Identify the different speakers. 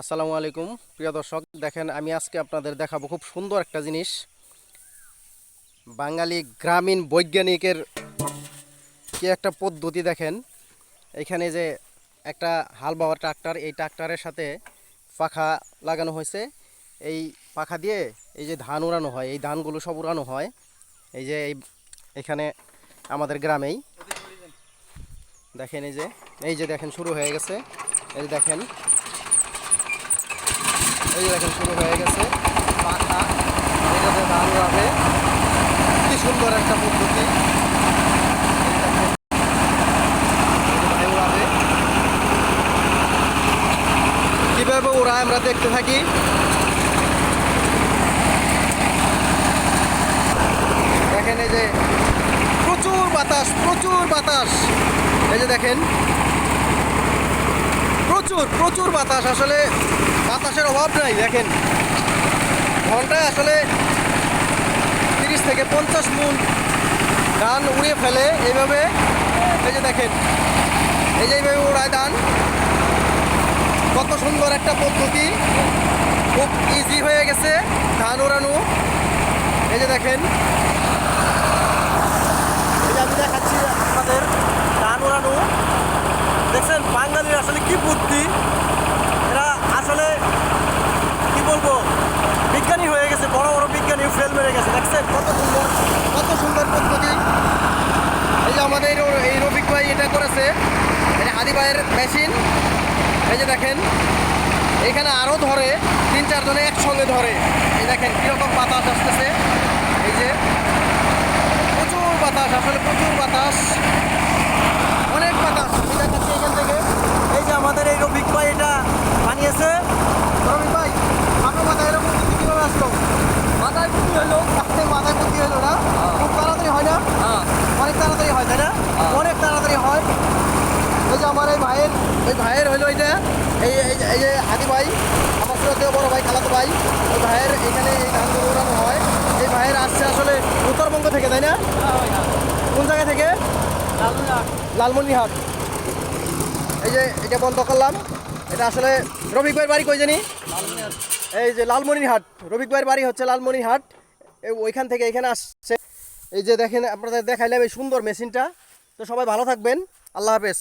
Speaker 1: আসসালামু আলাইকুম। প্রিয় দর্শক, দেখেন আমি আজকে আপনাদের দেখাবো খুব সুন্দর একটা জিনিস। বাঙালি গ্রামীণ বৈজ্ঞানিকের কি একটা পদ্ধতি দেখেন। এখানে যে একটা হাল বাওয়া ট্রাক্টর, এই ট্রাক্টরের সাথে পাখা লাগানো হয়েছে। এই পাখা দিয়ে এই যে ধান উড়ানো হয়, এই ধানগুলো সব উড়ানো হয়। এই যে এই এখানে আমাদের গ্রামেই। দেখেন এই যে এই যে দেখেন, শুরু হয়ে গেছে। এই দেখেন এই দেখেন, শুরু হয়ে গেছে। পাখা এটাতে ধান উড়াবে কি সুন্দর একটা পদ্ধতি। কীভাবে ওরা আমরা দেখতে থাকি? দেখেন এই যে, প্রচুর বাতাস প্রচুর বাতাস। এই যে দেখেন, প্রচুর প্রচুর বাতাস। আসলে বাতাসের অভাব নাই, দেখেন। ঘন্টায় আসলে তিরিশ থেকে পঞ্চাশ মুন ধান উড়িয়ে ফেলে। এইভাবে, এই যে দেখেন, এই যে এইভাবে উড়ায় ধান। কত সুন্দর একটা পদ্ধতি। খুব ইজি হয়ে গেছে ধান ওড়ানো এই যে দেখেন আমি দেখাচ্ছি আপনাদের ধান ওড়ানো দেখছেন, বাঙালির আসলে কি বুদ্ধি এরা আসলে কি বলব বিজ্ঞানী হয়ে গেছে বড় বড় বিজ্ঞানী গেছে। দেখছেন কত সুন্দর কত সুন্দর পদ্ধতি। এই যে আমাদের এই রফিক ভাই এটা করেছে। এটা হাদি ভাইয়ের মেশিন এই যে দেখেন, এখানে আরও ধরে, তিন চারজনে একসঙ্গে ধরে। এই দেখেন কীরকম বাতাস আসতেছে। এই যে প্রচুর বাতাস আসলে প্রচুর বাতাস অনেক বাতাস আমি দেখাচ্ছি এখান থেকে এই যে আমাদের এই রফিক ভাই এটা বানিয়েছে রফিক ভাই আপনার মাথায় এরকম বুদ্ধি কীভাবে আসলো মাথায় বুদ্ধি হলো আপনার মাথায় বুদ্ধি হলো না খুব তাড়াতাড়ি হয় না অনেক তাড়াতাড়ি হয় তাই না অনেক তাড়াতাড়ি হয় এই যে আমার এই ভাইয়ের এই ভাইয়ের হলো এটা এই এই যে- হাদি ভাই, আমার শ্রদ্ধেয় বড় ভাই, খালাতো ভাই, ওই ভাইয়ের এখানে এই ধানগুলো উড়ানো হয়। এই ভাইয়ের আসছে আসলে উত্তরবঙ্গ থেকে, তাই না? কোন জায়গা থেকে? লালমনিরহাট। এই যে এটা বন্ধ করলাম। এটা আসলে রবিক ভাইয়ের বাড়ি কই জানি? এই যে লালমনিরহাট। রবিক ভাইয়ের বাড়ি হচ্ছে লালমনিরহাট। ওইখান থেকে এখানে আসছে। এই যে দেখেন, আপনাদের দেখাইলাম এই সুন্দর মেশিনটা। তো সবাই ভালো থাকবেন। আল্লাহ হাফেজ।